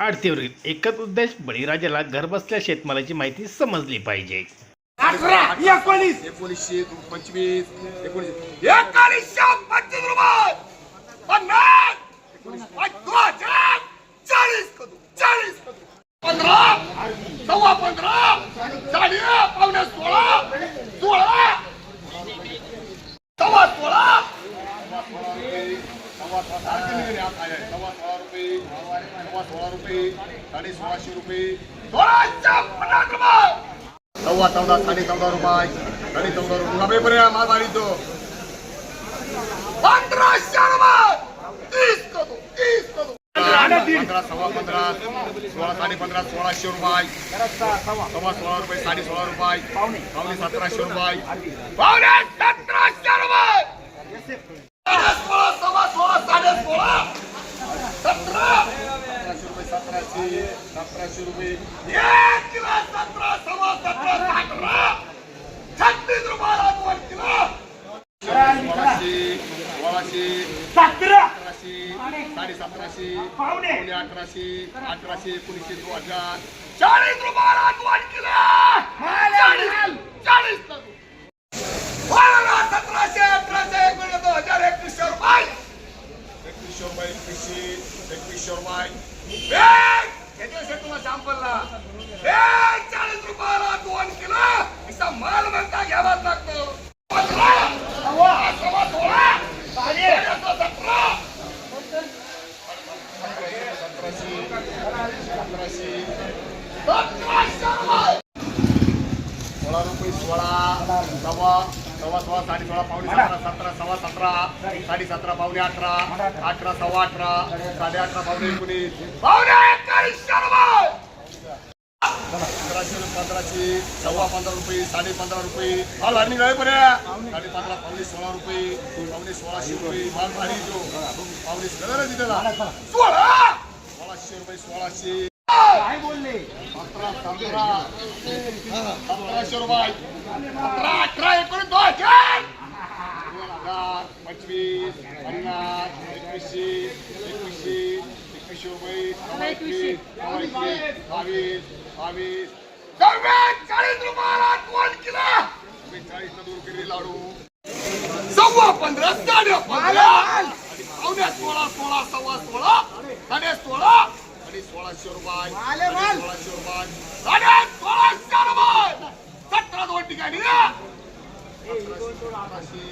आरतीवरील एकच उद्देश बळीराजाला घरबसल्या शेतमालाची माहिती समजली पाहिजे. अठरा एकोणीस. एकोणीसशे पंचवीस एकोणीसशे. एकोणीसशे पंचवीस रुपये. पन्नास. पंचवीस चाळीस चाळीस पंधरा सव्वा पंधरा साडे पावणे सोळा सोळा सव्वा सोळा. सव्वा सोळा सव्वा सोळा रुपये सव्वा सोळा रुपये साडे सोळाशे रुपये सोळाशे पन्नास रुपये सव्वा चौदा साडे चौदा रुपये साडे चौदा रुपये नव्हे पर्यंत माल मारितो पंधराशे रुपये तीस करू तीस करू पंधरा सव्वा पंधरा सोळा साडे पंधरा सोळाशे रुपये सव्वा सोळा सतरा सतराशे रुपये सतराशे सतराशे रुपये एक किलो सतरा सव्वा सतरा अठरा छत्तीस रुपयाला दोन किलो सोळाशे सोळाशे सतरा साडे सतराशे पावणे अठराशे अठराशे एकोणीसशे दोन हजार चाळीस रुपयाला दोन किलो चाळीस चाळीस बारा सतराशे अठराशे एकोणीस दोन हजार एकवीसशे रुपये एकवीसशे रुपये एकवीसशे एकवीसशे रुपये घेतल्याशिवाय तुम्हाला सॅम्पलला ए चाळीस रुपयाला दोन किलो असा माल म्हणता घ्यावाच लागतो पंधरा सव्वा सव्वा सोळा साडे सतरा सतराशे सतराशे सतराशे रुपये सोळा रुपये सोळा सव्वा सव्वा सोळा साडे सोळा पावणे सतरा सतरा सव्वा सतरा साडे सतरा पावणे अठरा अठरा सव्वा अठरा साडे अठरा पावणे एकोणीस. पंधराशे पंधराशे सव्वा पंधरा रुपये साडे पंधरा रुपये. माल भारी निघाले पर्यंत साडे पंधरा पावणे सोळा रुपये पावणे सोळाशे रुपये. माल भारी जो पावणे सगळं तिथं सोळा! सोळाशे रुपये सोळाशे. काय बोलले. सतरा सतरा सतराशे रुपये अठरा अठरा एकोणीस दोन हजार दोन हजार पंचवीस पन्नास एकवीसशे एकवीसशे एकवीसशे रुपये सव्वा एकवीस सव्वा एकवीस बावीस बावीस सव्वीस चाळीस रुपयाला दोन किलो बेचाळीस दोन किलो लाडू सव्वा पंधरा साडे पंधरा. पावणे सोळा सोळा सव्वा सोळा. साडे सोळा सोळाशे रुपये. सोळाशे रुपये. साडे सोळाशे रुपये. सतरा दोन ठिकाणी. सतराशे.